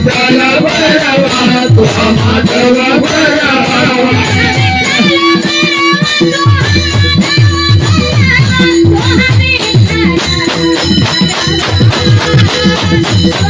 Tala bara, tu amadala bara.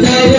Oh,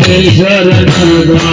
Ishwaran Sadhana